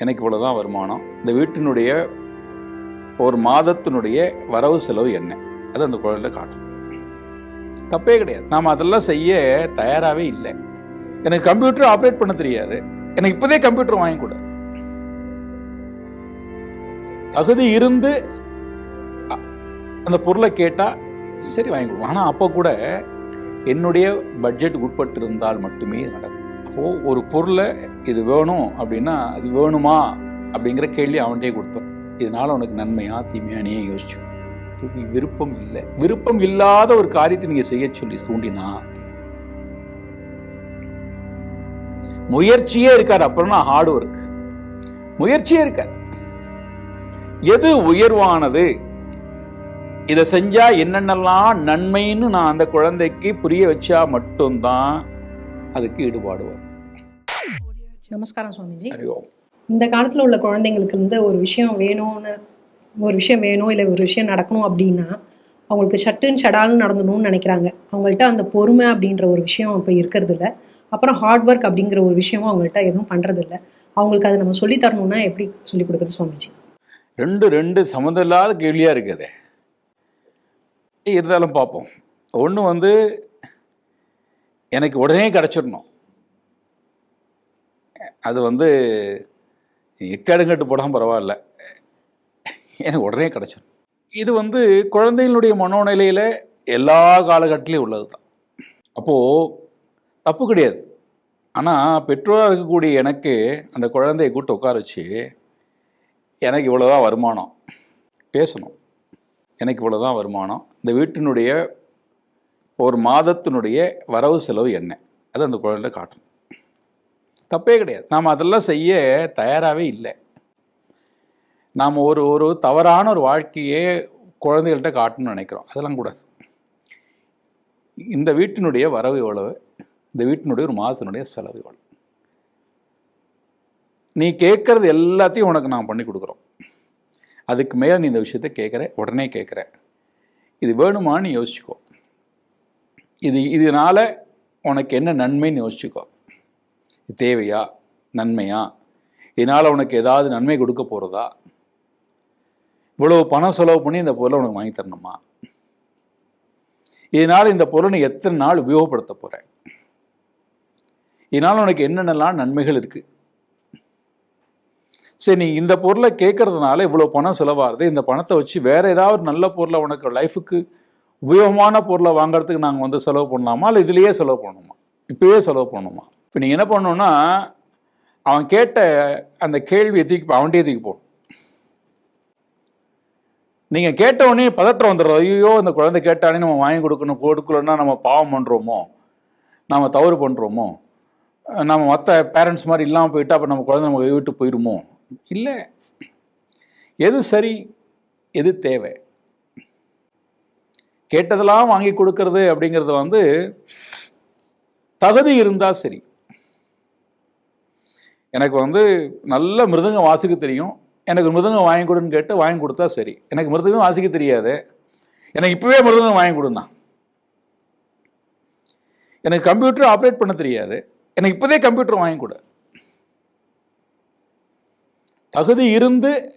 எனக்கு இவ்வளவுதான் வருமானம்? இந்த வீட்டினுடைய ஒரு மாதத்தினுடைய வரவு செலவு என்ன? அது அந்த குழந்தை காட்டும் தப்பே கிடையாது. நாம் அதெல்லாம் செய்ய தயாராகவே இல்லை. எனக்கு கம்ப்யூட்டர் ஆப்ரேட் பண்ண தெரியாது. எனக்கு இப்போதே கம்ப்யூட்டர் வாங்கி கொடு. தகுதி இருந்து அந்த பொருளை கேட்டால் சரி வாங்கி கொடுக்கும் ஆனால் அப்போ கூட என்னுடைய பட்ஜெட் உட்பட்டு இருந்தால் மட்டுமே நடக்கும். அப்போது ஒரு பொருளை இது வேணும் அப்படின்னா அது வேணுமா அப்படிங்கிற கேள்வி அவன்கிட்டயே கொடுத்தோம். இதனால் உனக்கு நன்மையா தீமையா நீ விருப்பம் இல்லை. விருப்பம் இல்லாத ஒரு காரியத்தை நீங்க செய்ய சொல்லி தூண்டினா முயற்சியே இருக்காது. அப்புறம்னா ஹார்ட் ஒர்க் முயற்சியே இருக்காது. எது உயர்வானது? இதை செஞ்சா என்னென்னலாம் நன்மைன்னு நான் அந்த குழந்தைக்கு புரிய வச்சா மட்டும்தான் அதுக்கு ஈடுபாடு வரும். நமஸ்காரம் சுவாமிஜி. இந்த காலத்தில் உள்ள குழந்தைங்களுக்கு வந்து ஒரு விஷயம் வேணும்னு ஒரு விஷயம் வேணும் இல்லை ஒரு விஷயம் நடக்கணும் அப்படின்னா அவங்களுக்கு சட்டுன்னு சடால்னு நடந்தணும்னு நினைக்கிறாங்க. அவங்கள்ட்ட அந்த பொறுமை அப்படின்ற ஒரு விஷயம் இப்போ இருக்கிறது இல்ல அப்புறம் ஹார்ட் ஒர்க் அப்படிங்கிற ஒரு விஷயமும் அவங்கள்ட்ட எதுவும் பண்ணுறது இல்ல அவங்களுக்கு அதை நம்ம சொல்லி தரணும்னா எப்படி சொல்லி கொடுக்குறது சுவாமிஜி? ரெண்டு ரெண்டு சம்மந்தம் இல்லாத கேள்வியாக இருக்குது. இருந்தாலும் பார்ப்போம். ஒன்று வந்து எனக்கு உடனே கிடச்சிடணும். அது வந்து எக்கடுங்கட்டு போடாமல் பரவாயில்ல. எனக்கு உடனே கிடச்சிடும் இது வந்து குழந்தைகளுடைய மனோநிலையில் எல்லா காலகட்டத்திலையும் உள்ளது தான் அப்போது தப்பு கிடையாது. ஆனால் பெற்றோராக இருக்கக்கூடிய எனக்கு அந்த குழந்தையை கூட்டு உட்கார வச்சு எனக்கு இவ்வளோதான் வருமானம். பேசணும். எனக்கு இவ்வளோதான் வருமானம். இந்த வீட்டினுடைய ஒரு மாதத்தினுடைய வரவு செலவு என்ன? அது அந்த குழந்தை காட்டணும். தப்பே கிடையாது. நாம் அதெல்லாம் செய்ய தயாராகவே இல்லை. நாம் ஒரு ஒரு தவறான ஒரு வாழ்க்கையே குழந்தைகள்கிட்ட காட்டணும்னு நினைக்கிறோம். அதெல்லாம் கூடாது. இந்த வீட்டினுடைய வரவு எவ்வளவு? இந்த வீட்டினுடைய ஒரு மாதத்தினுடைய செலவு எவ்வளவு? நீ கேட்குறது எல்லாத்தையும் உனக்கு நான் பண்ணி கொடுக்குறோம். அதுக்கு மேலே நீ இந்த விஷயத்த கேட்குற உடனே கேட்குற. இது வேணுமான்னு யோசிச்சுக்கோ. இது இதனால உனக்கு என்ன நன்மைன்னு யோசிச்சுக்கோ. தேவையா? நன்மையா? இதனால் உனக்கு ஏதாவது நன்மை கொடுக்க போகிறதா இவ்வளவு பணம் செலவு பண்ணி இந்த பொருளை உனக்கு வாங்கி தரணுமா? இதனால் இந்த பொருளை நீ எத்தனை நாள் உபயோகப்படுத்த போகிற இதனால் உனக்கு என்னென்னலாம் நன்மைகள் இருக்குது சரி நீ இந்த பொருளை கேட்கறதுனால இவ்வளோ பணம் செலவாகுது. இந்த பணத்தை வச்சு வேறு ஏதாவது நல்ல பொருளை உனக்கு லைஃபுக்கு உபயோகமான பொருளை வாங்குறதுக்கு நாங்கள் வந்து செலவு பண்ணலாமா? இல்லை இதுலேயே செலவு பண்ணணுமா? இப்போயே செலவு பண்ணணுமா? இப்போ நீங்கள் என்ன பண்ணணும்னா அவன் கேட்ட அந்த கேள்வியை தூக்கி அவன்கிட்டயே தூக்கி போகணும் நீங்கள் கேட்ட உடனே பதற்றம் வந்துடுறோம் ஐயோ இந்த குழந்தை கேட்டானே நம்ம வாங்கி கொடுக்கணும் கொடுக்கலன்னா நம்ம பாவம் பண்ணுறோமோ நம்ம தவறு பண்ணுறோமோ நம்ம மற்ற பேரண்ட்ஸ் மாதிரி இல்லாமல் போயிட்டா அப்போ நம்ம குழந்தை நம்ம விட்டு போயிடுமோ இல்லை. எது சரி எது தேவை? கேட்டதெல்லாம் வாங்கி கொடுக்கறது அப்படிங்கிறது வந்து தகுதி இருந்தால் சரி. எனக்கு வந்து நல்ல மிருதங்கம் வாசிக்க தெரியும். எனக்கு மிருதங்கம் வாங்கி கொடுன்னு கேட்டு வாங்கி கொடுத்தா சரி. எனக்கு மிருதங்கம் வாசிக்க தெரியாது. எனக்கு இப்போவே மிருதங்கம் வாங்கி கொடுந்தான் எனக்கு கம்ப்யூட்டர் ஆப்ரேட் பண்ண தெரியாது. எனக்கு இப்போதே கம்ப்யூட்டர் வாங்கி கொடு. தகுதி இருந்து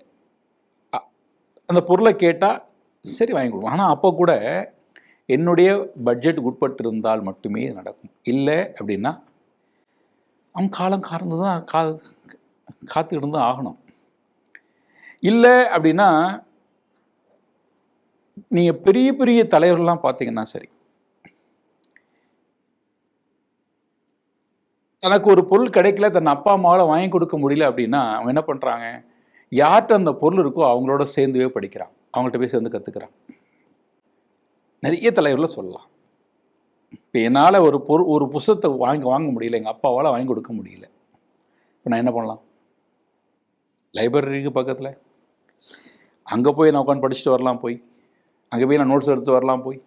அ- அந்த பொருளை கேட்டால் சரி வாங்கி கொடுவோம் ஆனால் அப்போ கூட என்னுடைய பட்ஜெட் உட்பட்டு இருந்தால் மட்டுமே நடக்கும். இல்லை அப்படின்னா அவன் காலம் கார்ந்து தான் கா காத்துக்கிட்டு தான் ஆகணும். இல்லை அப்படின்னா நீங்கள் பெரிய பெரிய தலைவர்கள்லாம் பார்த்தீங்கன்னா சரி. தனக்கு ஒரு பொருள் கிடைக்கல தன் அப்பா அம்மாவால் வாங்கி கொடுக்க முடியல அப்படின்னா அவங்க என்ன பண்ணுறாங்க யார்கிட்ட அந்த பொருள் இருக்கோ அவங்களோட சேர்ந்துவே படிக்கிறான். அவங்கள்ட்ட போய் சேர்ந்து கற்றுக்கிறான் நிறைய தலைவரில் சொல்லலாம். இப்போ என்னால் ஒரு பொருள் ஒரு புஸ்தத்தை வாங்கி வாங்க முடியல. எங்கள் அப்பாவால் வாங்கி கொடுக்க முடியல. இப்போ நான் என்ன பண்ணலாம்? லைப்ரரிக்கு பக்கத்தில். அங்கே போய் நான் உட்காந்து படிச்சுட்டு வரலாம் போய். அங்கே போய் நான் நோட்ஸ் எடுத்து வரலாம் போய்.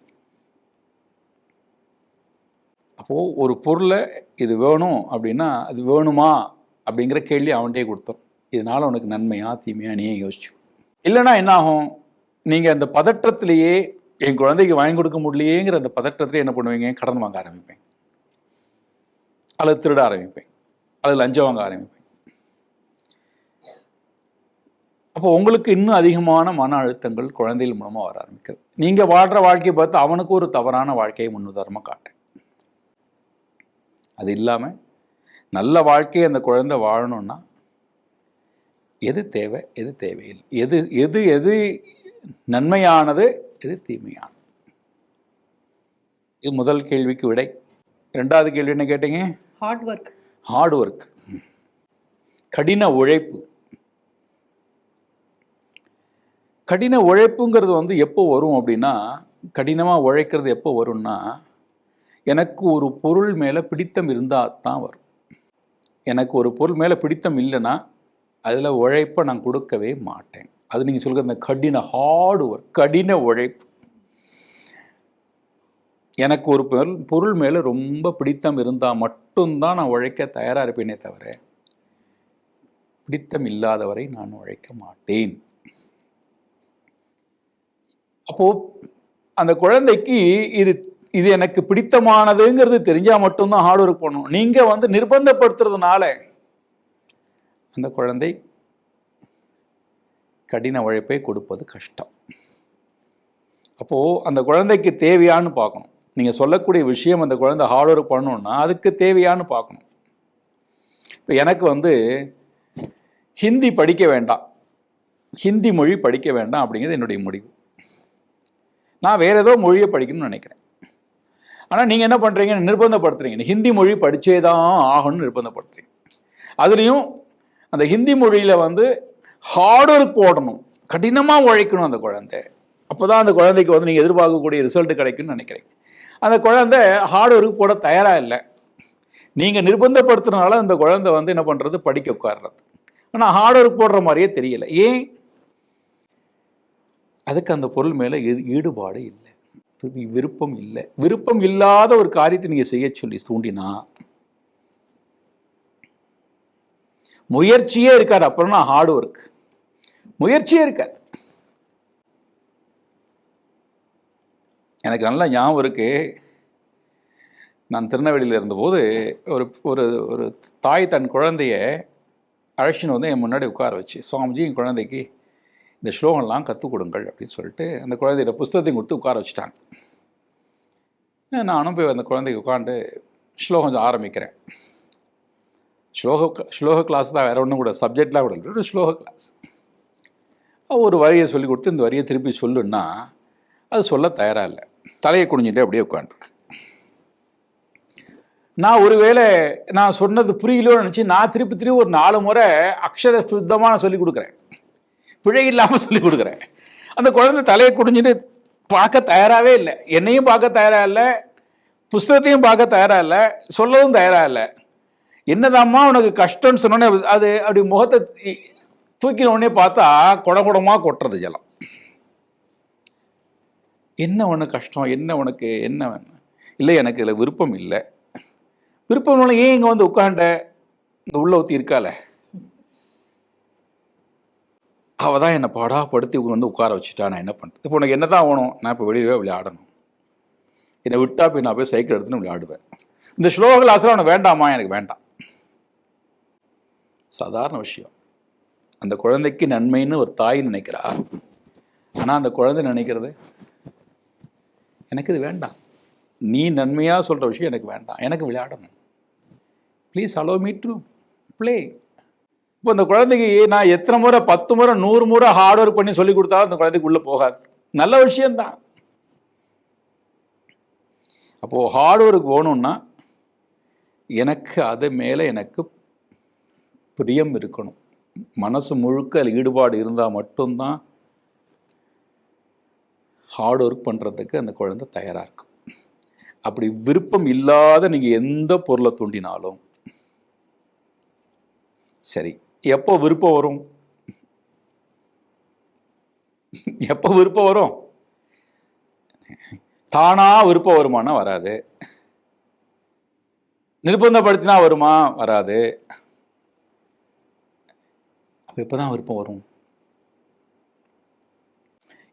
அப்போது ஒரு பொருளை இது வேணும் அப்படின்னா அது வேணுமா அப்படிங்கிற கேள்வி அவன்கிட்டயே கொடுத்தோம் இதனால் உனக்கு நன்மையா தீமையா நீயே யோசிச்சு இல்லைன்னா என்ன ஆகும் நீங்கள் அந்த பதற்றத்திலேயே என் குழந்தைக்கு வாங்கி கொடுக்க முடியலையேங்கிற அந்த பதட்டத்தில் என்ன பண்ணுவீங்க? கடன் வாங்க ஆரம்பிப்பேன். அல்லது திருட ஆரம்பிப்பேன். அல்லது லஞ்சம் வாங்க ஆரம்பிப்பேன். அப்போ உங்களுக்கு இன்னும் அதிகமான மன அழுத்தங்கள் குழந்தைகள் மூலமாக வர ஆரம்பிக்கிறது. நீங்கள் வாழ்கிற வாழ்க்கையை பார்த்து அவனுக்கு ஒரு தவறான வாழ்க்கையை முன்னுதாரணமாக காட்டு அது இல்லாமல் நல்ல வாழ்க்கையை அந்த குழந்தை வாழணும்னா எது தேவை எது தேவையில்லை. எது எது எது நன்மையானது எது தீமையானது இது முதல் கேள்விக்கு விடை. ரெண்டாவது கேள்வி என்ன கேட்டீங்க? ஹார்ட் ஒர்க் ஹார்ட் ஒர்க் கடின உழைப்பு. கடின உழைப்புங்கிறது வந்து எப்போ வரும் அப்படின்னா கடினமாக உழைக்கிறது எப்போ வரும்னா எனக்கு ஒரு பொருள் மேலே பிடித்தம் இருந்தால் தான் வரும். எனக்கு ஒரு பொருள் மேலே பிடித்தம் இல்லைன்னா அதில் உழைப்பை நான் கொடுக்கவே மாட்டேன். அது நீங்கள் சொல்கிற அந்த கடின ஹார்டு ஒர்க் கடின உழைப்பு. எனக்கு ஒரு பொருள் பொருள் மேலே ரொம்ப பிடித்தம் இருந்தால் மட்டும்தான் நான் உழைக்க தயாராக இருப்பேனே தவிர பிடித்தம் இல்லாதவரை நான் உழைக்க மாட்டேன். அப்போ அந்த குழந்தைக்கு இது இது எனக்கு பிடித்தமானதுங்கிறது தெரிஞ்சால் மட்டும்தான் ஹார்ட் ஒர்க் பண்ணணும். நீங்கள் வந்து நிர்பந்தப்படுத்துறதுனால அந்த குழந்தை கடின உழைப்பை கொடுப்பது கஷ்டம். அப்போது அந்த குழந்தைக்கு தேவையான்னு பார்க்கணும். நீங்கள் சொல்லக்கூடிய விஷயம் அந்த குழந்தை ஹார்ட் ஒர்க் பண்ணணுன்னா அதுக்கு தேவையான்னு பார்க்கணும். இப்போ எனக்கு வந்து ஹிந்தி படிக்க வேண்டாம். ஹிந்தி மொழி படிக்க வேண்டாம் அப்படிங்கிறது என்னுடைய முடிவு. நான் வேறு ஏதோ மொழியை படிக்கணும்னு நினைக்கிறேன். ஆனால் நீங்கள் என்ன பண்ணுறீங்க நிர்பந்தப்படுத்துறீங்க. ஹிந்தி மொழி படித்தே தான் ஆகணும்னு நிர்பந்தப்படுத்துறீங்க. அதுலேயும் அந்த ஹிந்தி மொழியில் வந்து ஹார்ட் ஒர்க் போடணும். கடினமாக உழைக்கணும் அந்த குழந்தை. அப்போ தான் அந்த குழந்தைக்கு வந்து நீங்கள் எதிர்பார்க்கக்கூடிய ரிசல்ட் கிடைக்கும்னு நினைக்கிறீங்க. அந்த குழந்தை ஹார்ட் ஒர்க் போட தயாராக இல்லை. நீங்கள் நிர்பந்தப்படுத்துறதுனால அந்த குழந்தை வந்து என்ன பண்ணுறது படிக்க உட்கார்றது. ஆனால் ஹார்ட் ஒர்க் போடுற மாதிரியே தெரியல. ஏன்? அதுக்கு அந்த பொருள் மேலே ஈடுபாடு இல்லை. விருப்பம் இல்லை. விருப்பம் இல்லாத ஒரு காரியத்தை நீங்கள் செய்ய சொல்லி தூண்டினா முயற்சியே இருக்காது. அப்புறம்னா ஹார்ட் ஒர்க் முயற்சியே இருக்காது. எனக்கு நல்லா ஞாபகம் இருக்கு. நான் திருநெல்வேலியில் இருந்தபோது ஒரு ஒரு ஒரு தாய் தன் குழந்தைய அழைச்சின்னு வந்து என் முன்னாடி உட்கார வச்சு சுவாமிஜி என் குழந்தைக்கு இந்த ஸ்லோகம்லாம் கற்றுக் கொடுங்கள் அப்படின்னு சொல்லிட்டு அந்த குழந்தையோட புஸ்தகத்தையும் கொடுத்து உட்கார வச்சுட்டாங்க. நானும் போய் அந்த குழந்தைக்கு உட்காந்து ஸ்லோகம் ஆரம்பிக்கிறேன். ஸ்லோக ஸ்லோக கிளாஸ் தான் வேறு ஒன்றும் கூட சப்ஜெக்ட்லாம் கூட இல்லை. ஒரு ஸ்லோக கிளாஸ் ஒரு வரியை சொல்லி கொடுத்து இந்த வரியை திருப்பி சொல்லுன்னா அது சொல்ல தயாராக இல்லை. தலையை குனிஞ்சிட்டு அப்படியே உட்காந்துருக்கு. நான் ஒருவேளை நான் சொன்னது புரியலன்னு நினச்சி நான் திருப்பி திருப்பி ஒரு நாலு முறை அக்ஷர சுத்தமாக நான் சொல்லி கொடுக்குறேன். பிழை இல்லாமல் சொல்லி கொடுக்குறேன். அந்த குழந்தை தலையை குடிஞ்சிட்டு பார்க்க தயாராகவே இல்லை. என்னையும் பார்க்க தயாராக இல்லை புஸ்தகத்தையும் பார்க்க தயாராக இல்லை சொல்லவும் தயாராக இல்லை. என்னதாம்மா உனக்கு கஷ்டம்னு சொன்னோடனே அது அப்படி முகத்தை தூக்கின உடனே பார்த்தா குட குடமாக கொட்டுறது ஜலம். என்ன உனக்கு கஷ்டம்? என்ன உனக்கு என்ன வேணும்? இல்லை எனக்கு இதில் விருப்பம் இல்லை. விருப்பம் இல்லை ஏன் இங்கே வந்து உட்காண்ட இந்த உள்ள ஊற்றி இருக்கால அவள் தான் என்னை பாடாப்படுத்தி வந்து உட்கார வச்சுட்டா நான் என்ன பண்ணுறது இப்போ உனக்கு என்ன தான் ஆகணும் நான் இப்போ வெளியவே விளையாடணும். என்னை விட்டா போய் நான் போய் சைக்கிள் எடுத்துன்னு விளையாடுவேன். இந்த ஸ்லோக கிளாஸில் உனக்கு வேண்டாமா? எனக்கு வேண்டாம். சாதாரண விஷயம். அந்த குழந்தைக்கு நன்மைன்னு ஒரு தாய் நினைக்கிறா? ஆனால் அந்த குழந்தை நினைக்கிறது எனக்கு இது வேண்டாம். நீ நன்மையாக சொல்கிற விஷயம் எனக்கு வேண்டாம். எனக்கு விளையாடணும். Please allow me to play இப்போ இந்த குழந்தைக்கு நான் எத்தனை முறை பத்து முறை நூறு முறை ஹார்ட் ஒர்க் பண்ணி சொல்லி கொடுத்தாலும் அந்த குழந்தைக்கு உள்ளே போகாது. நல்ல விஷயந்தான் அப்போது ஹார்ட் ஒர்க் போகணுன்னா எனக்கு அது மேலே எனக்கு பிரியம் இருக்கணும். மனசு முழுக்க அதில் ஈடுபாடு இருந்தால் மட்டும்தான் ஹார்ட் ஒர்க் பண்ணுறதுக்கு அந்த குழந்தை தயாராக இருக்கும். அப்படி விருப்பம் இல்லாத நீங்கள் எந்த பொருளை தூண்டினாலும் சரி எப்போ விருப்பம் வரும்? எப்போ விருப்பம் வரும்? தானாக விருப்பம் வருமானா வராது. நிர்பந்தப்படுத்தினா வருமா? வராது. அப்போ எப்போ தான் விருப்பம் வரும்?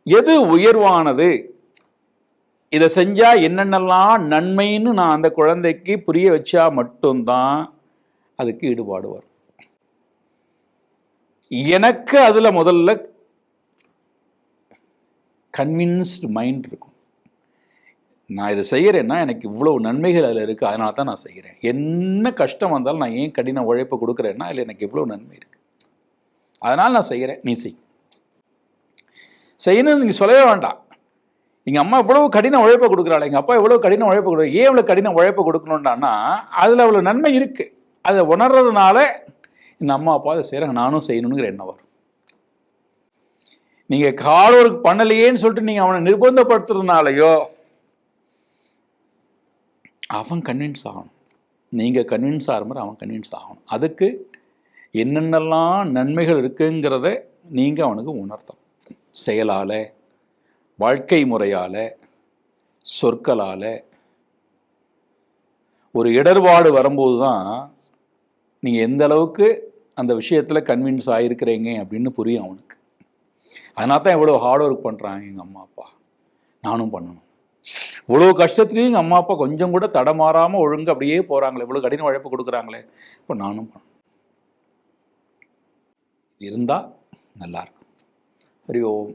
எது உயர்வானது? இதை செஞ்சா என்னென்னலாம் நன்மைன்னு நான் அந்த குழந்தைக்கு புரிய வச்சா மட்டும்தான் அதுக்கு ஈடுபாடு வரும். எனக்கு அதுல முதல்ல கன்வின்ஸ்டு மைண்ட் இருக்கும். நான் இதை செய்கிறேன்னா எனக்கு இவ்வளவு நன்மைகள் அதில் இருக்குது அதனால தான் நான் செய்கிறேன் என்ன கஷ்டம் வந்தாலும் நான் ஏன் கடின உழைப்பு கொடுக்குறேன்னா அதில் எனக்கு இவ்வளோ நன்மை இருக்குது அதனால் நான் செய்கிறேன். நீ செய். செய்யணும்னு நீங்கள் சொல்லவே வேண்டாம். எங்கள் அம்மா இவ்வளவு கடின உழைப்பை கொடுக்குறாள். எங்கள் அப்பா இவ்வளோ கடின உழைப்பை கொடுக்குற ஏன் இவ்வளோ கடின உழைப்பை கொடுக்கணுன்டான்னா அதில் அவ்வளோ நன்மை இருக்குது அதை உணர்றதுனால இந்த அம்மா அப்பா அதை செய்கிறாங்க நானும் செய்யணுங்கிற எண்ணம் வரும். நீங்கள் கால் ஒர்க் பண்ணலையேன்னு சொல்லிட்டு நீங்கள் அவனை நிர்பந்தப்படுத்துறதுனாலையோ அவன் கன்வின்ஸ் ஆகணும். நீங்கள் கன்வின்ஸ் ஆகிற மாதிரி அவன் கன்வின்ஸ் ஆகணும். அதுக்கு என்னென்னலாம் நன்மைகள் இருக்குங்கிறத நீங்கள் அவனுக்கு உணர்த்தணும். செயலால் வாழ்க்கை முறையால் சொற்களால். ஒரு இடர்பாடு வரும்போது தான் நீங்கள் எந்த அளவுக்கு அந்த விஷயத்தில் கன்வின்ஸ் ஆகிருக்கிறீங்க அப்படின்னு புரியும் அவனுக்கு. அதனால தான் இவ்வளோ ஹார்ட் ஒர்க் பண்ணுறாங்க எங்கள் அம்மா அப்பா. நானும் பண்ணணும். இவ்வளோ கஷ்டத்துலேயும் எங்கள் அம்மா அப்பா கொஞ்சம் கூட தடமாறாமல் ஒழுங்கு அப்படியே போகிறாங்களே இவ்வளோ கடின உழைப்பு கொடுக்குறாங்களே. இப்போ நானும் பண்ணணும். இருந்தால் நல்லாயிருக்கும் ஹரி ஓம்.